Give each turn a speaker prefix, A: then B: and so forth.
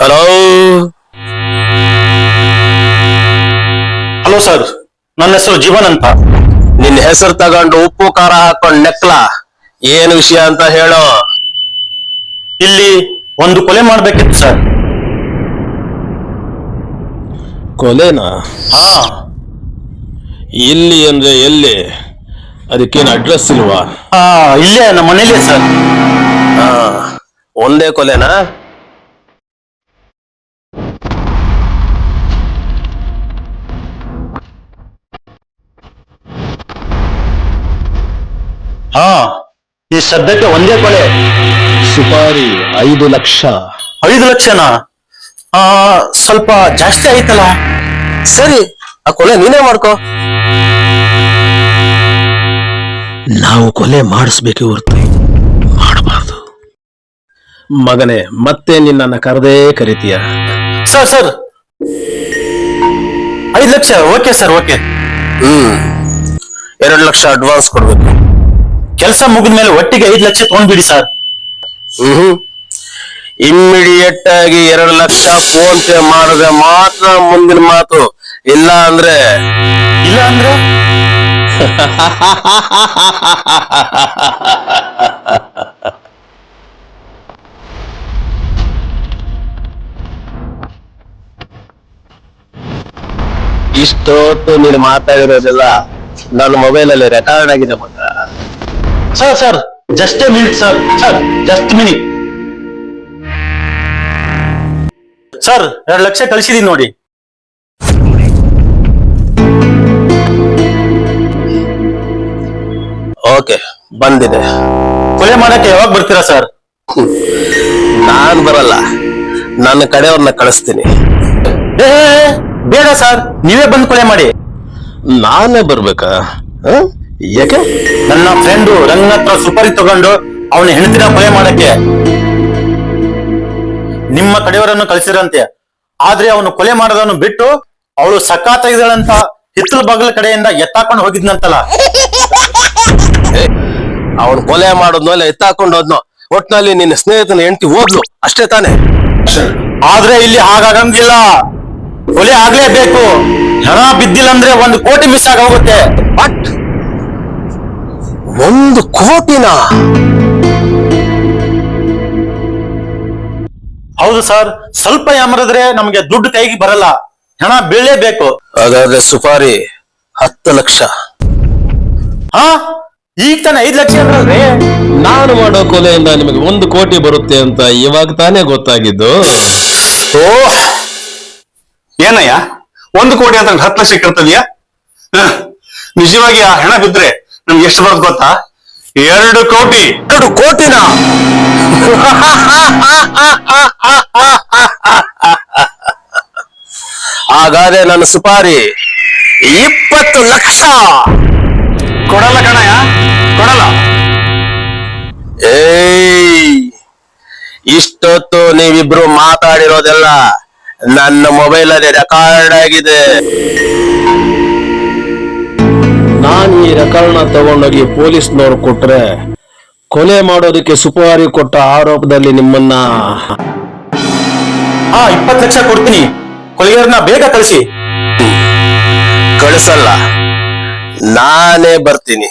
A: Hello
B: hello sir ನನ್ನ ಹೆಸರು ಜೀವನ್ ಅಂತ.
A: ನಿನ್ನ ಹೆಸರು ತಗೊಂಡು ಉಪ್ಪು ಖಾರ ಹಾಕೊಂಡ್ ನೆಕ್ಲ. ಏನ್ ವಿಷಯ ಅಂತ ಹೇಳೋ.
B: ಇಲ್ಲಿ ಒಂದು ಕೊಲೆ ಮಾಡ್ಬೇಕಿತ್ತು ಸರ್
A: ಕೊಲೆನಾ?
B: ಹಾ.
A: ಎಲ್ಲಿ ಅಂದ್ರೆ ಎಲ್ಲಿ? ಅದಕ್ಕೇನು ಅಡ್ರೆಸ್ ಇಲ್ವಾ?
B: ಹಾ ಇಲ್ಲೇ ನಮ್ಮ ಮನೇಲಿ ಸರ್.
A: ಹಾ ಒಂದೇ ಕೊಲೆನಾ?
B: ಹಾ ಈ ಸದ್ಯಕ್ಕೆ ಒಂದೇ ಕೊಲೆ.
A: ಸುಪಾರಿ ಐದು ಲಕ್ಷ.
B: ಐದು ಲಕ್ಷನಾ? ಆ ಸ್ವಲ್ಪ ಜಾಸ್ತಿ ಆಯ್ತಲ್ಲ?
A: ಸರಿ ಆ ಕೊಲೆ ನೀನೇ ಮಾಡ್ಕೋ. ನಾವು ಕೊಲೆ ಮಾಡಿಸ್ಬೇಕೆ ಹೊರತು ಮಾಡಬಾರ್ದು. ಮಗನೇ ಮತ್ತೆ ನಿನ್ನನ್ನ ಕರೆದೇ ಕರಿತೀಯ?
B: Sir sir. ಐದು ಲಕ್ಷ ಓಕೆ ಸರ್ ಓಕೆ.
A: ಹ್ಮ್. ಎರಡು ಲಕ್ಷ ಅಡ್ವಾನ್ಸ್ ಕೊಡ್ಬೇಕು.
B: ಕೆಲಸ ಮುಗಿದ್ಮೇಲೆ ಒಟ್ಟಿಗೆ ಐದು ಲಕ್ಷ ತಗೊಂಡ್ಬಿಡಿ ಸರ್.
A: ಹ್ಮ್. ಇಮ್ಮಿಡಿಯೇಟ್ ಆಗಿ ಎರಡು ಲಕ್ಷ ಫೋನ್ ಪೇ ಮಾಡಿದ್ರೆ ಮಾತ್ರ ಮುಂದಿನ ಮಾತು. ಇಲ್ಲ ಅಂದ್ರೆ?
B: ಇಲ್ಲ ಅಂದ್ರೆ?
A: ಇಷ್ಟೊತ್ತು ನೀನು ಮಾತಾಡಿರೋದೆಲ್ಲ ನನ್ನ ಮೊಬೈಲ್ ಅಲ್ಲಿ ರೆಕಾರ್ಡ್ ಆಗಿದೆ ಮಗ
B: sir sir just a minute sir sir just minute sir ಎರಡು ಲಕ್ಷ ಕಳಿಸಿದೀನಿ ನೋಡಿ.
A: ಓಕೆ ಬಂದಿದೆ.
B: ಕೊಲೆ ಮಾಡಕ್ಕೆ ಯಾವಾಗ ಬರ್ತೀರಾ ಸರ್?
A: ನಾನ್ ಬರಲ್ಲ. ನನ್ನ ಕಡೆಯವ್ರನ್ನ ಕಳಿಸ್ತೀನಿ.
B: ಏ ಬೇಡ ಸರ್ ನೀವೇ ಬಂದು ಕೊಲೆ ಮಾಡಿ.
A: ನಾನೇ ಬರ್ಬೇಕಾ? ಯಾಕೆ?
B: ನನ್ನ ಫ್ರೆಂಡು ರಂಗನ ಹತ್ರ ಸುಪಾರಿ ತಗೊಂಡು ಅವನ ಹೆಂಡತಿನ ಕೊಲೆ ಮಾಡಕ್ಕೆ. ನಿಮ್ಮ ಕಡೆಯವರನ್ನು ಕಳಿಸಿರಂತೆ. ಆದ್ರೆ ಅವನು ಕೊಲೆ ಮಾಡೋದನ್ನು ಬಿಟ್ಟು ಅವಳು ಸಖಾತಾಗಿದ್ದಾಳಂತ ಹಿತ್ತಲ ಬಾಗಿಲ ಕಡೆಯಿಂದ ಎತ್ತಾಕೊಂಡು ಹೋಗಿದ್ನಂತಲ್ಲ.
A: ಅವನು ಕೊಲೆ ಮಾಡೋದ್ಮೇಲೆ ಎತ್ತಾಕೊಂಡು ಹೋದ್ನೋ. ಒಟ್ನಲ್ಲಿ ನಿನ್ನ ಸ್ನೇಹಿತನ ಹೆಂಡತಿ ಓದ್ಲು ಅಷ್ಟೇ ತಾನೆ.
B: ಆದ್ರೆ ಇಲ್ಲಿ ಹಾಗಾಗಂಗಿಲ್ಲ. ಕೊಲೆ ಆಗ್ಲೇಬೇಕು. ಹಣ ಬಿದ್ದಿಲ್ಲ ಅಂದ್ರೆ ಒಂದು ಕೋಟಿ ಮಿಸ್ ಆಗೋಗುತ್ತೆ. ಹೋಗುತ್ತೆ
A: ಬಟ್ ಒಂದು ಕೋಟಿನ?
B: ಹೌದು ಸರ್. ಸ್ವಲ್ಪ ಯಾಮರಿದ್ರೆ ನಮಗೆ ದುಡ್ಡು ಕೈಗೆ ಬರಲ್ಲ. ಹಣ ಬೀಳಲೇಬೇಕು.
A: ಹಾಗಾದ್ರೆ ಸುಪಾರಿ ಹತ್ತು ಲಕ್ಷ.
B: ಹಾ? ಈಗ ತಾನೆ ಐದ್ ಲಕ್ಷ ಅಂದ್ರಲ್ರಿ?
A: ನಾನು ಮಾಡೋ ಕೊಲೆಯಿಂದ ನಿಮಗೆ ಒಂದು ಕೋಟಿ ಬರುತ್ತೆ ಅಂತ ಇವಾಗ ತಾನೇ ಗೊತ್ತಾಗಿದ್ದು.
C: ಓ! ಏನಯ್ಯ? ಒಂದು ಕೋಟಿ ಅಂತ ಹತ್ತು ಲಕ್ಷ ಕೇಳ್ತದ್ಯಾ? ನಿಜವಾಗಿ ಆ ಹೆಣ ಬಿದ್ರೆ ನಮ್ಗೆ ಎಷ್ಟು ಬರೋದು ಗೊತ್ತಾ? ಎರಡು ಕೋಟಿ.
A: ಎರಡು ಕೋಟಿನ? ಹಾಗಾದ್ರೆ ನನ್ನ ಸುಪಾರಿ ಇಪ್ಪತ್ತು ಲಕ್ಷ.
C: ಕೊಡಲ್ಲ ಕಣಯ್ಯ ಕೊಡಲ್ಲ.
A: ಏಯ್ ಇಷ್ಟೊತ್ತು ನೀವಿಬ್ರು ಮಾತಾಡಿರೋದೆಲ್ಲ ನನ್ನ ಮೊಬೈಲ್ ಅಲ್ಲಿ ರೆಕಾರ್ಡ್ ಆಗಿದೆ. ನಾನು ಈ ರೆಕಾರ್ಡ್ನ ತಗೊಂಡೋಗಿ ಪೊಲೀಸ್ನವ್ರು ಕೊಟ್ರೆ ಕೊಲೆ ಮಾಡೋದಕ್ಕೆ ಸುಪಾರಿ ಕೊಟ್ಟ ಆರೋಪದಲ್ಲಿ ನಿಮ್ಮನ್ನ
B: ಹಾ ಇಪ್ಪತ್ತು ಲಕ್ಷ ಕೊಡ್ತೀನಿ. ಕೊಲೆಗಾರನ ಬೇಗ ಕಳಿಸಿ.
A: ಕಳಿಸಲ್ಲ. ನಾನೇ ಬರ್ತೀನಿ.